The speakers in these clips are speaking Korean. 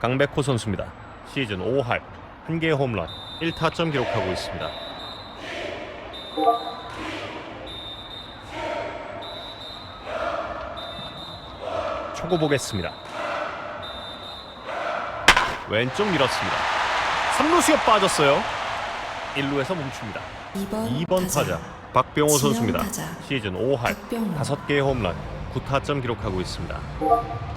강백호 선수입니다. 시즌 5할 1개의 홈런 1타점 기록하고 있습니다. 초고 보겠습니다. 왼쪽 밀었습니다. 3루수에 빠졌어요. 1루에서 멈춥니다. 2번, 2번 타자 박병호 지명 선수입니다. 타자. 시즌 5할 박병호. 5개의 홈런 9타점 기록하고 있습니다.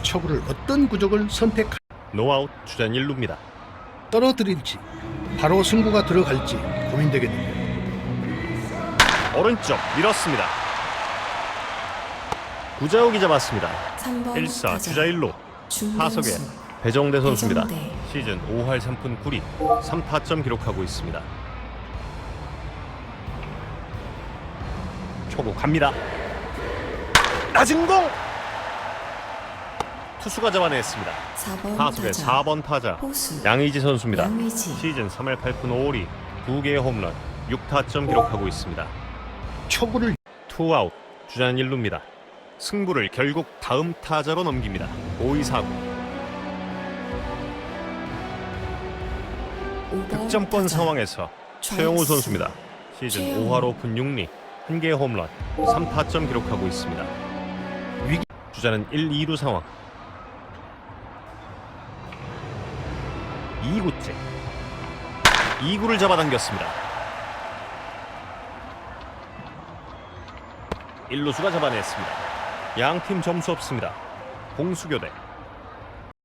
초구를 어떤 구적을 선택 노아웃 주전 1루입니다. 떨어뜨릴지 바로 승부가 들어갈지 고민되겠는데 오른쪽 밀었습니다. 구자욱이 잡았습니다. 3번 1사 타자. 주자 1루 타석에 배정대 선수입니다. 배정대. 시즌 5할 3푼 9리 3타점 기록하고 있습니다. 초구 갑니다. 낮은 공 투수가 잡아냈습니다. 4번 타석에 타자 4번 타자 호수 양의지 선수입니다. 양의지 시즌 3할 8푼 5리 2개의 홈런 6타점 기록하고 있습니다. 초구를 투아웃 주전 1루입니다. 승부를 결국 다음 타자로 넘깁니다. 5위 사구 5번 득점권 타자. 상황에서 최영우 선수입니다. 시즌 최영우. 5할 오픈 6리 1개의 홈런 3타점 기록하고 있습니다. 위기- 주자는 1, 2루 상황 2구째 2구를 잡아당겼습니다. 1루수가 잡아냈습니다. 양팀 점수 없습니다. 공수교대